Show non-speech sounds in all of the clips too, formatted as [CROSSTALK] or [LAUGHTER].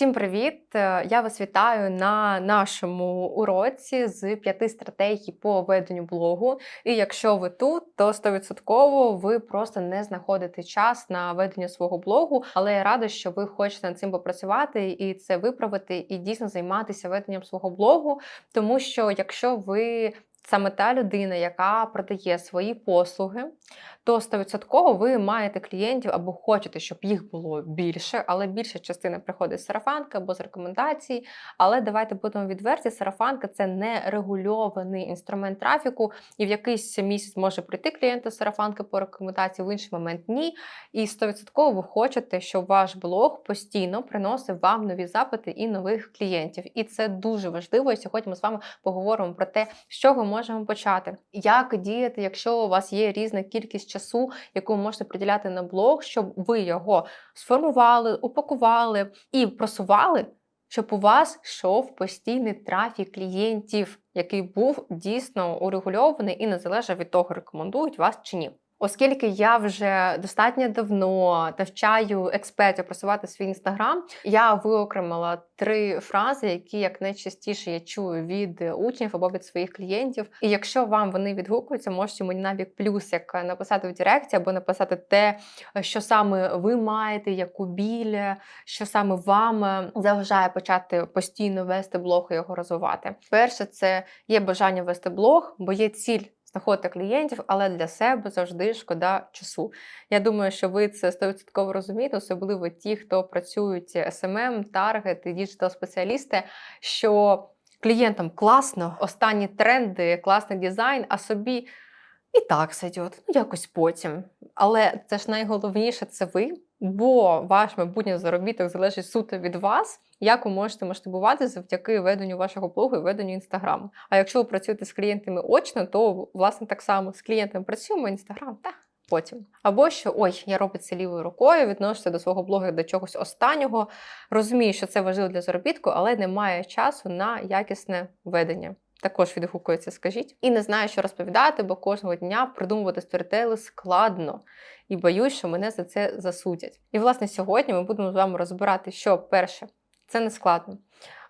Всім привіт! Е, Я вас вітаю на нашому уроці з п'яти стратегій по веденню блогу. І якщо ви тут, то 100% ви просто не знаходите час на ведення свого блогу. Але я рада, що ви хочете над цим попрацювати і це виправити, і дійсно займатися веденням свого блогу. Тому що якщо ви саме та людина, яка продає свої послуги, то 100% ви маєте клієнтів або хочете, щоб їх було більше, але більша частина приходить з сарафанки або з рекомендацій. Але давайте будемо відверті, сарафанка це не регульований інструмент трафіку, і в якийсь місяць може прийти клієнт з сарафанки по рекомендації, в інший момент ні. І 100% ви хочете, щоб ваш блог постійно приносив вам нові запити і нових клієнтів. І це дуже важливо. І сьогодні ми з вами поговоримо про те, з чого можемо почати, як діяти, якщо у вас є різна кількість часу, яку ви можете приділяти на блог, щоб ви його сформували, упакували і просували, щоб у вас йшов постійний трафік клієнтів, який був дійсно урегульований і не залежав від того, рекомендують вас чи ні. Оскільки я вже достатньо давно навчаю експертів просувати свій інстаграм, я виокремила три фрази, які як найчастіше я чую від учнів або від своїх клієнтів. І якщо вам вони відгукуються, можете мені навіть плюс як написати в Директі або написати те, що саме ви маєте, яку біль, що саме вам заважає почати постійно вести блог і його розвивати. Перше, це є бажання вести блог, бо є ціль знаходити клієнтів, але для себе завжди шкода часу. Я думаю, що ви це 100% розумієте, особливо ті, хто працюють SMM, таргет і діджитал-спеціалісти, що клієнтам класно, останні тренди, класний дизайн, а собі. І так сойдет, ну якось потім. Але це ж найголовніше це ви, бо ваш майбутній заробіток залежить суто від вас як ви можете масштабувати завдяки веденню вашого блогу і веденню інстаграму. А якщо ви працюєте з клієнтами очно, то власне так само з клієнтами працюємо, інстаграм та. Потім. Або що ой, я роблю це лівою рукою, відношуся до свого блогу до чогось останнього, розумію, що це важливо для заробітку, але немає часу на якісне ведення. Також відгукується, скажіть. І не знаю, що розповідати, бо кожного дня придумувати сторітели складно і боюсь, що мене за це засудять. І, власне, сьогодні ми будемо з вами розбирати, що перше це не складно.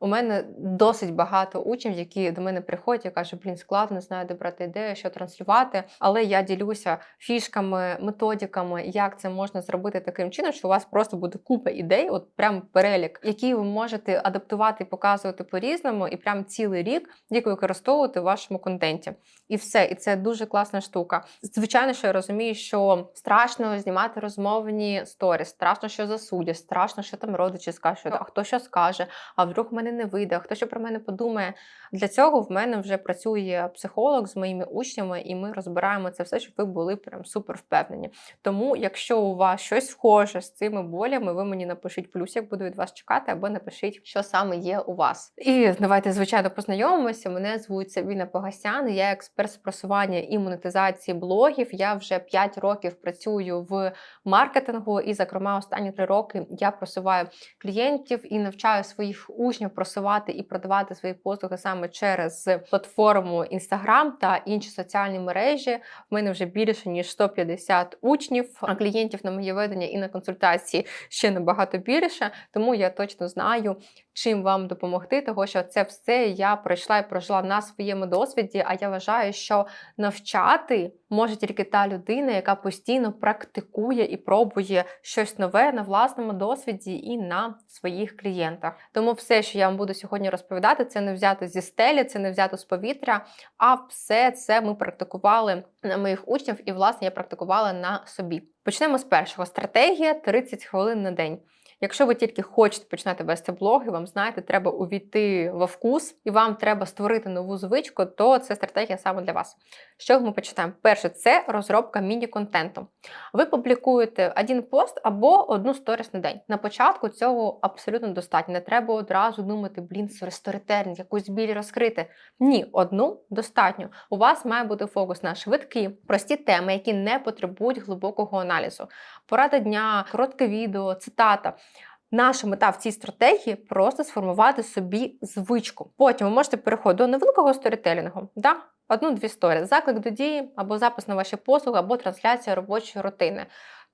У мене досить багато учнів, які до мене приходять і кажуть, блін, складно, знаю, де брати ідею, що транслювати. Але я ділюся фішками, методиками, як це можна зробити таким чином, що у вас просто буде купа ідей, от прям перелік, які ви можете адаптувати і показувати по-різному, і прям цілий рік їх використовувати в вашому контенті. І все, і це дуже класна штука. Звичайно, що я розумію, що страшно знімати розмовні сторіс, страшно, що засудять, страшно, що там родичі скажуть, а хто що скаже, а вдруг мене не вийде, хто що про мене подумає. Для цього в мене вже працює психолог з моїми учнями, і ми розбираємо це все, щоб ви були прям супер впевнені. Тому, якщо у вас щось схоже з цими болями, ви мені напишіть плюс, як буду від вас чекати, або напишіть, що саме є у вас. І давайте, звичайно, познайомимося. Мене звуть Сабіна Погасян, я експерт з просування і монетизації блогів. Я вже 5 років працюю в маркетингу, і, зокрема, останні 3 роки я просуваю клієнтів і навчаю своїх учнів просувати і продавати свої послуги саме через платформу Instagram та інші соціальні мережі. В мене вже більше ніж 150 учнів, а клієнтів на моє ведення і на консультації ще набагато більше. Тому я точно знаю, чим вам допомогти, того що це все я пройшла і прожила на своєму досвіді. А я вважаю, що навчати може тільки та людина, яка постійно практикує і пробує щось нове на власному досвіді і на своїх клієнтах. Тому все, що я вам буду сьогодні розповідати, це не взято зі стелі, це не взято з повітря, а все це ми практикували на моїх учнів, і, власне, я практикувала на собі. Почнемо з першого стратегія 30 хвилин на день. Якщо ви тільки хочете починати вести блоги, вам знаєте, треба увійти во вкус, і вам треба створити нову звичку, то це стратегія саме для вас. Чого ми почитаємо? Перше, це розробка міні-контенту. Ви публікуєте один пост або одну сторіс на день. На початку цього абсолютно достатньо. Не треба одразу думати, блін, сторітельник, якусь біль розкрити. Ні, одну достатньо. У вас має бути фокус на швидкі, прості теми, які не потребують глибокого аналізу. Порада дня, коротке відео, цитата. Наша мета в цій стратегії просто сформувати собі звичку. Потім ви можете переходити до невеликого сторітелінгу. Да? Одну-дві сторі, заклик до дії, або запис на ваші послуги, або трансляція робочої рутини.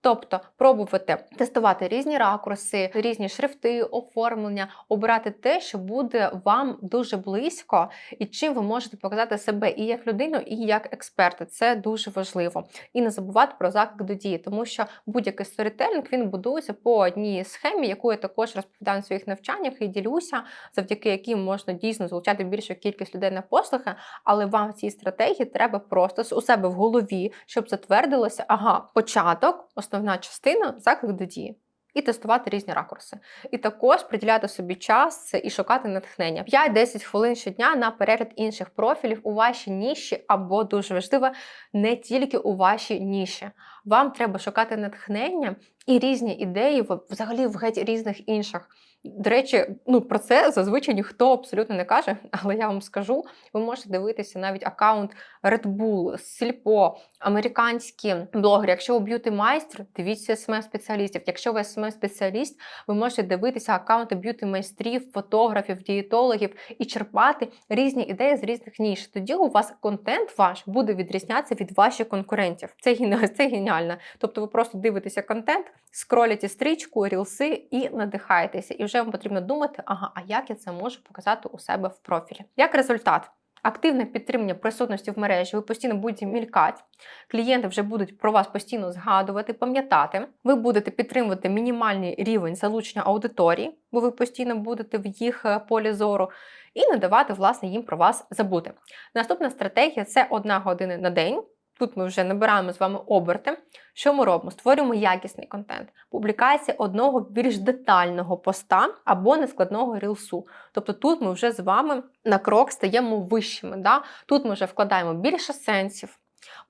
Тобто пробувати тестувати різні ракурси, різні шрифти, оформлення, обирати те, що буде вам дуже близько, і чим ви можете показати себе і як людину, і як експерта. Це дуже важливо. І не забувати про заклик до дії, тому що будь-який сторітелінг він будується по одній схемі, яку я також розповідаю на своїх навчаннях і ділюся, завдяки яким можна дійсно залучати більшу кількість людей на послуги. Але вам в цій стратегії треба просто у себе в голові, щоб затвердилося, ага, початок, основна частина, заклик до дії. І тестувати різні ракурси. І також приділяти собі час і шукати натхнення. 5-10 хвилин щодня на перегляд інших профілів у вашій ніші, або дуже важливо, не тільки у вашій ніші. Вам треба шукати натхнення і різні ідеї, взагалі в геть різних інших. До речі, ну про це зазвичай ніхто абсолютно не каже, [LAUGHS] але я вам скажу: ви можете дивитися навіть аккаунт Red Bull, Сільпо, американські блогери. Якщо ви б'юти майстер, дивіться смм спеціалістів. Якщо ви смм спеціаліст, ви можете дивитися аккаунти б'юти майстрів, фотографів, дієтологів і черпати різні ідеї з різних ніж. Тоді у вас контент ваш буде відрізнятися від ваших конкурентів. Це [LAUGHS] це геніально. Тобто, ви просто дивитеся контент, скролите стрічку, рілси і надихаєтеся. І вже вам потрібно думати, ага, а як я це можу показати у себе в профілі. Як результат? Активне підтримання присутності в мережі, ви постійно будете мількати, клієнти вже будуть про вас постійно згадувати, пам'ятати. Ви будете підтримувати мінімальний рівень залучення аудиторії, бо ви постійно будете в їх е, полі зору, і не давати власне їм про вас забути. Наступна стратегія це одна година на день. Тут ми вже набираємо з вами оберти. Що ми робимо? Створюємо якісний контент, публікація одного більш детального поста або нескладного рілсу. Тобто тут ми вже з вами на крок стаємо вищими. Да? Тут ми вже вкладаємо більше сенсів.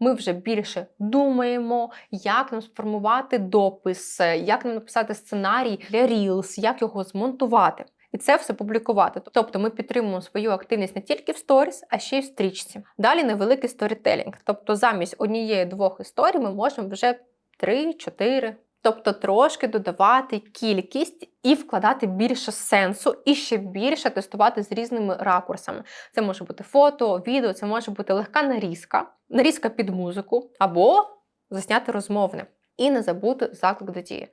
Ми вже більше думаємо, як нам сформувати допис, як нам написати сценарій для Reels, як його змонтувати і це все публікувати. Тобто ми підтримуємо свою активність не тільки в сторіс, а ще й в стрічці. Далі невеликий сторітелінг. Тобто, замість однієї-двох історій ми можемо вже три-чотири. Тобто трошки додавати кількість і вкладати більше сенсу, і ще більше тестувати з різними ракурсами. Це може бути фото, відео, це може бути легка нарізка, нарізка під музику, або засняти розмовне. І не забути заклик до дії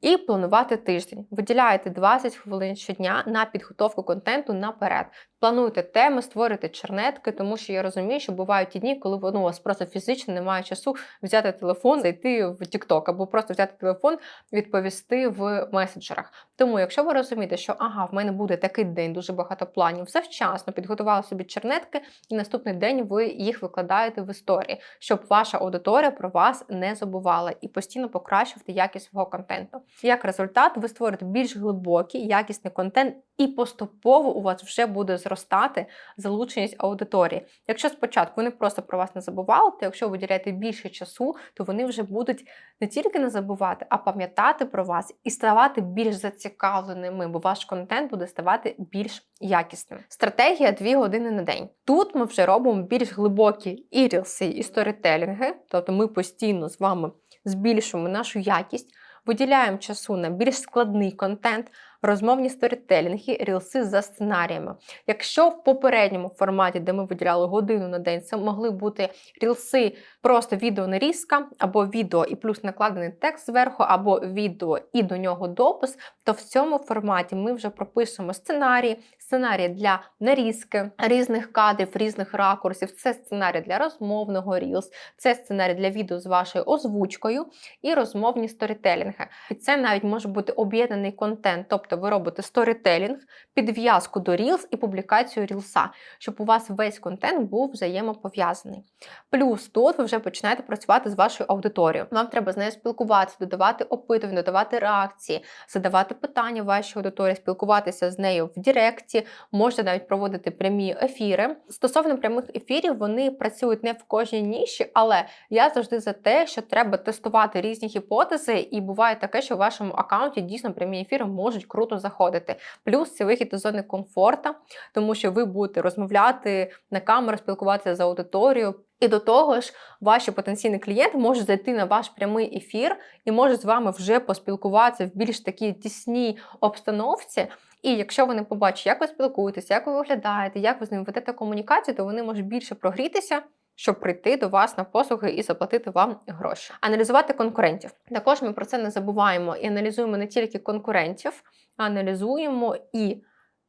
і планувати тиждень. Виділяєте 20 хвилин щодня на підготовку контенту наперед. Плануйте теми, створюйте чернетки, тому що я розумію, що бувають ті дні, коли ну, у вас просто фізично немає часу взяти телефон, зайти в TikTok, або просто взяти телефон, відповісти в меседжерах. Тому, якщо ви розумієте, що ага, в мене буде такий день, дуже багато планів, завчасно підготували собі чернетки, і наступний день ви їх викладаєте в історії, щоб ваша аудиторія про вас не забувала і постійно покращувати якість свого контенту. Як результат, ви створите більш глибокий, якісний контент, і поступово у вас вже буде зростати залученість аудиторії. Якщо спочатку вони просто про вас не забували, то якщо ви виділяєте більше часу, то вони вже будуть не тільки не забувати, а пам'ятати про вас і ставати більш зацікавленими, бо ваш контент буде ставати більш якісним. Стратегія 2 години на день. Тут ми вже робимо більш глибокі і рілси, і сторітелінги, тобто ми постійно з вами збільшуємо нашу якість виділяємо часу на більш складний контент, розмовні сторітелінги, рілси за сценаріями. Якщо в попередньому форматі, де ми виділяли годину на день, це могли бути рілси, просто відеонарізка, або відео і плюс накладений текст зверху, або відео і до нього допис, то в цьому форматі ми вже пропишемо сценарії, сценарії для нарізки різних кадрів, різних ракурсів. Це сценарій для розмовного рілс, це сценарій для відео з вашою озвучкою і розмовні сторітелінги. І це навіть може бути об'єднаний контент. тобто Тобто ви робите сторітелінг, підв'язку до Reels і публікацію Рілса, щоб у вас весь контент був взаємопов'язаний. Плюс тут ви вже починаєте працювати з вашою аудиторією. Вам треба з нею спілкуватися, додавати опитування, додавати реакції, задавати питання вашій аудиторії, спілкуватися з нею в Директі, можете навіть проводити прямі ефіри. Стосовно прямих ефірів, вони працюють не в кожній ніші, але я завжди за те, що треба тестувати різні гіпотези, і буває таке, що в вашому аккаунті дійсно прямі ефіри можуть круто заходити. Плюс це вихід із зони комфорту, тому що ви будете розмовляти на камеру, спілкуватися з аудиторією. І до того ж, ваші потенційні клієнти можуть зайти на ваш прямий ефір і можуть з вами вже поспілкуватися в більш такій тісній обстановці. І якщо вони побачать, як ви спілкуєтеся, як ви виглядаєте, як ви з ними ведете комунікацію, то вони можуть більше прогрітися щоб прийти до вас на послуги і заплатити вам гроші. Аналізувати конкурентів. Також ми про це не забуваємо і аналізуємо не тільки конкурентів, аналізуємо і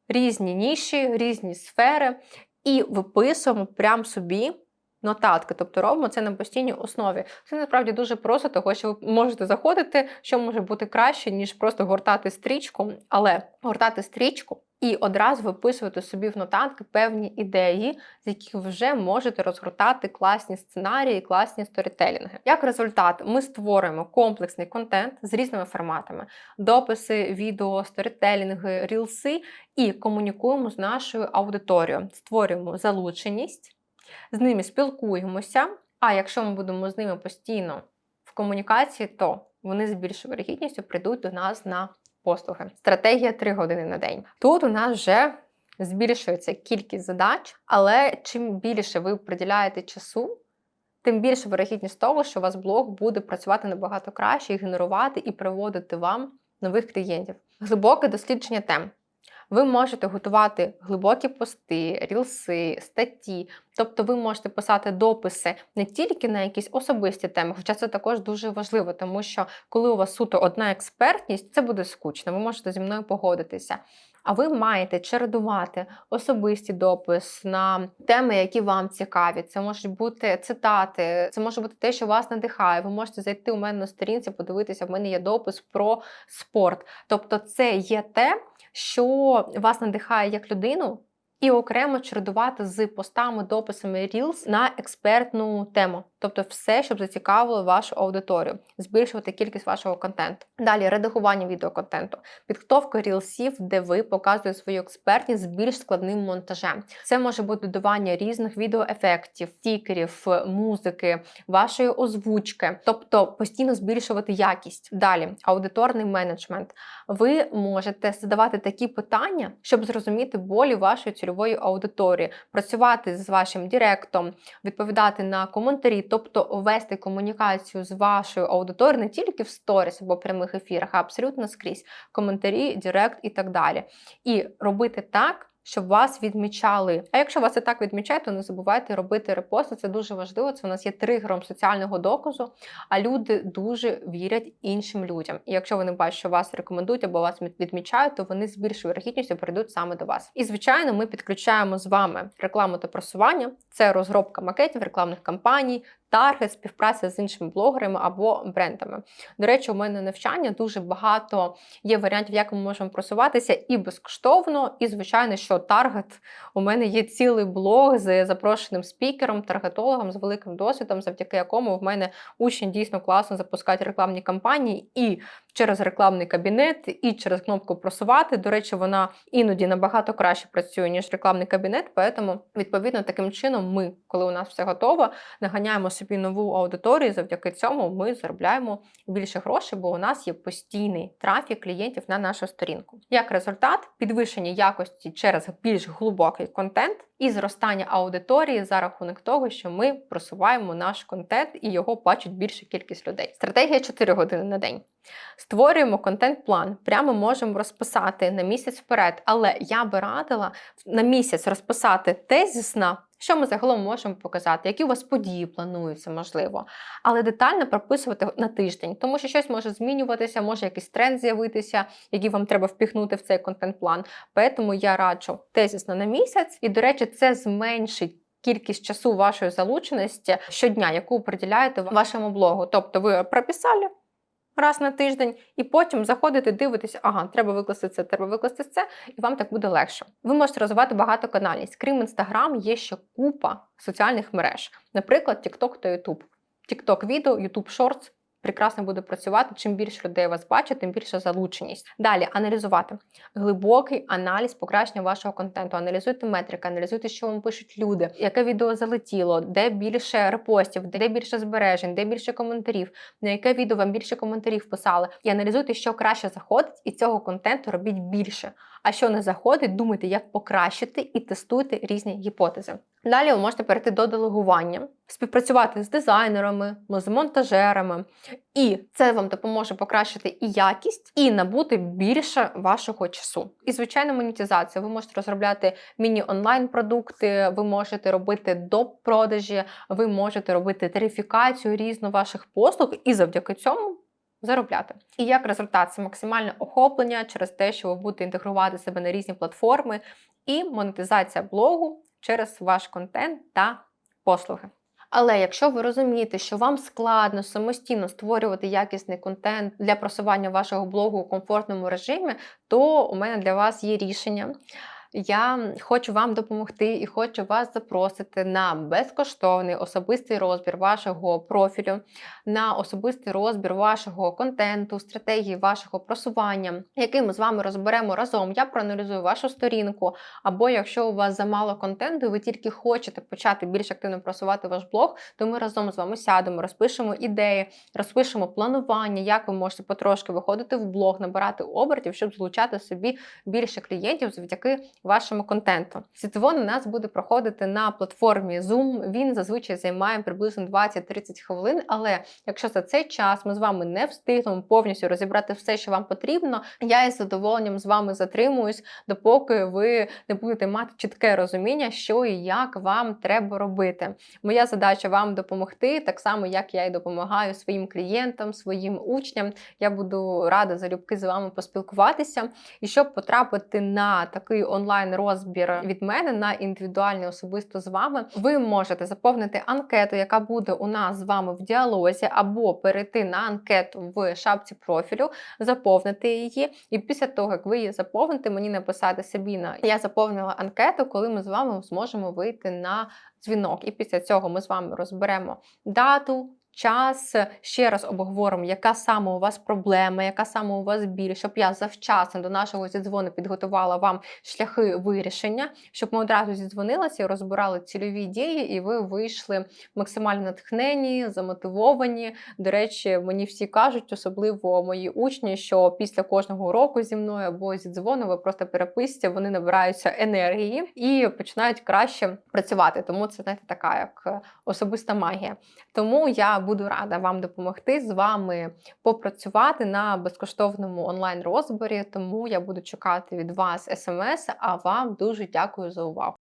різні ніші, різні сфери, і виписуємо прям собі. Нотатки, тобто робимо це на постійній основі. Це насправді дуже просто, того що ви можете заходити, що може бути краще, ніж просто гортати стрічку, але гортати стрічку і одразу виписувати собі в нотатки певні ідеї, з яких вже можете розгортати класні сценарії, класні сторітелінги. Як результат, ми створюємо комплексний контент з різними форматами: дописи, відео, сторітелінги, рілси і комунікуємо з нашою аудиторією, створюємо залученість з ними спілкуємося. А якщо ми будемо з ними постійно в комунікації, то вони з більшою вирогідністю прийдуть до нас на послуги. Стратегія 3 години на день. Тут у нас вже збільшується кількість задач, але чим більше ви приділяєте часу, тим більше вирогідність того, що у вас блог буде працювати набагато краще і генерувати і приводити вам нових клієнтів. Глибоке дослідження тем. Ви можете готувати глибокі пости, рілси, статті. Тобто ви можете писати дописи не тільки на якісь особисті теми, хоча це також дуже важливо, тому що коли у вас суто одна експертність, це буде скучно, ви можете зі мною погодитися. А ви маєте чередувати особисті допис на теми, які вам цікаві. Це можуть бути цитати, це може бути те, що вас надихає. Ви можете зайти у мене на сторінці, подивитися, в мене є допис про спорт. Тобто, це є те, що вас надихає як людину, і окремо чередувати з постами, дописами Reels на експертну тему. Тобто все, щоб зацікавило вашу аудиторію, збільшувати кількість вашого контенту. Далі редагування відеоконтенту, підготовка рілсів, де ви показуєте свою експертність з більш складним монтажем. Це може бути додавання різних відеоефектів, стікерів, музики, вашої озвучки, тобто постійно збільшувати якість. Далі аудиторний менеджмент. Ви можете задавати такі питання, щоб зрозуміти болі вашої цільової аудиторії, працювати з вашим директом, відповідати на коментарі тобто вести комунікацію з вашою аудиторією не тільки в сторіс або прямих ефірах, а абсолютно скрізь коментарі, директ і так далі. І робити так щоб вас відмічали. А якщо вас і так відмічають, то не забувайте робити репости. Це дуже важливо. Це у нас є тригером соціального доказу, а люди дуже вірять іншим людям. І якщо вони бачать, що вас рекомендують або вас відмічають, то вони з більшою вірогідністю прийдуть саме до вас. І звичайно, ми підключаємо з вами рекламу та просування. Це розробка макетів, рекламних кампаній, таргет, співпраця з іншими блогерами або брендами. До речі, у мене навчання дуже багато є варіантів, як ми можемо просуватися і безкоштовно, і, звичайно, що таргет у мене є цілий блог з запрошеним спікером, таргетологом з великим досвідом, завдяки якому в мене учні дійсно класно запускають рекламні кампанії і через рекламний кабінет, і через кнопку просувати. До речі, вона іноді набагато краще працює, ніж рекламний кабінет. Тому, відповідно, таким чином, ми, коли у нас все готово, наганяємо собі нову аудиторію. Завдяки цьому ми заробляємо більше грошей, бо у нас є постійний трафік клієнтів на нашу сторінку. Як результат, підвищення якості через більш глибокий контент і зростання аудиторії за рахунок того, що ми просуваємо наш контент і його бачить більша кількість людей. Стратегія 4 години на день. Створюємо контент-план, прямо можемо розписати на місяць вперед, але я би радила на місяць розписати тезісно, що ми загалом можемо показати, які у вас події плануються, можливо, але детально прописувати на тиждень, тому що щось може змінюватися, може якийсь тренд з'явитися, який вам треба впіхнути в цей контент-план. Тому я раджу тезісно на місяць, і, до речі, це зменшить. Кількість часу вашої залученості щодня, яку приділяєте вашому блогу. Тобто ви прописали, раз на тиждень, і потім заходите, дивитесь, ага, треба викласти це, треба викласти це, і вам так буде легше. Ви можете розвивати багато каналів. Крім Instagram, є ще купа соціальних мереж, наприклад, TikTok та YouTube. TikTok відео, YouTube Shorts прекрасно буде працювати. Чим більше людей вас бачить, тим більша залученість. Далі аналізувати глибокий аналіз покращення вашого контенту. Аналізуйте метрики, аналізуйте, що вам пишуть люди, яке відео залетіло, де більше репостів, де більше збережень, де більше коментарів, на яке відео вам більше коментарів писали. І аналізуйте, що краще заходить, і цього контенту робіть більше. А що не заходить, думайте, як покращити і тестуйте різні гіпотези. Далі ви можете перейти до делегування, співпрацювати з дизайнерами, з монтажерами, і це вам допоможе покращити і якість, і набути більше вашого часу. І звичайно, монетизація. Ви можете розробляти міні-онлайн продукти, ви можете робити доп продажі, ви можете робити тарифікацію різну ваших послуг, і завдяки цьому. Заробляти. І як результат, це максимальне охоплення через те, що ви будете інтегрувати себе на різні платформи, і монетизація блогу через ваш контент та послуги. Але якщо ви розумієте, що вам складно самостійно створювати якісний контент для просування вашого блогу у комфортному режимі, то у мене для вас є рішення. Я хочу вам допомогти і хочу вас запросити на безкоштовний особистий розбір вашого профілю, на особистий розбір вашого контенту, стратегії вашого просування, який ми з вами розберемо разом. Я проаналізую вашу сторінку. Або якщо у вас замало контенту, і ви тільки хочете почати більш активно просувати ваш блог, то ми разом з вами сядемо, розпишемо ідеї, розпишемо планування, як ви можете потрошки виходити в блог, набирати обертів, щоб злучати собі більше клієнтів завдяки вашому контенту. Сітвон у нас буде проходити на платформі Zoom. Він зазвичай займає приблизно 20-30 хвилин. Але якщо за цей час ми з вами не встигнемо повністю розібрати все, що вам потрібно, я із задоволенням з вами затримуюсь, допоки ви не будете мати чітке розуміння, що і як вам треба робити. Моя задача вам допомогти, так само як я і допомагаю своїм клієнтам, своїм учням. Я буду рада залюбки з вами поспілкуватися. І щоб потрапити на такий онлайн розбір від мене на індивідуальний особисто з вами, ви можете заповнити анкету, яка буде у нас з вами в діалозі, або перейти на анкету в шапці профілю, заповнити її. І після того, як ви її заповните, мені написати Сабіна, я заповнила анкету, коли ми з вами зможемо вийти на дзвінок. І після цього ми з вами розберемо дату час. Ще раз обговоримо, яка саме у вас проблема, яка саме у вас біль, щоб я завчасно до нашого зідзвону підготувала вам шляхи вирішення, щоб ми одразу зідзвонилися і розбирали цільові дії, і ви вийшли максимально натхнені, замотивовані. До речі, мені всі кажуть, особливо мої учні, що після кожного уроку зі мною або зі дзвону ви просто переписуєте, вони набираються енергії і починають краще працювати. Тому це знаєте, така як особиста магія. Тому я буду рада вам допомогти з вами попрацювати на безкоштовному онлайн розборі. Тому я буду чекати від вас смс. А вам дуже дякую за увагу.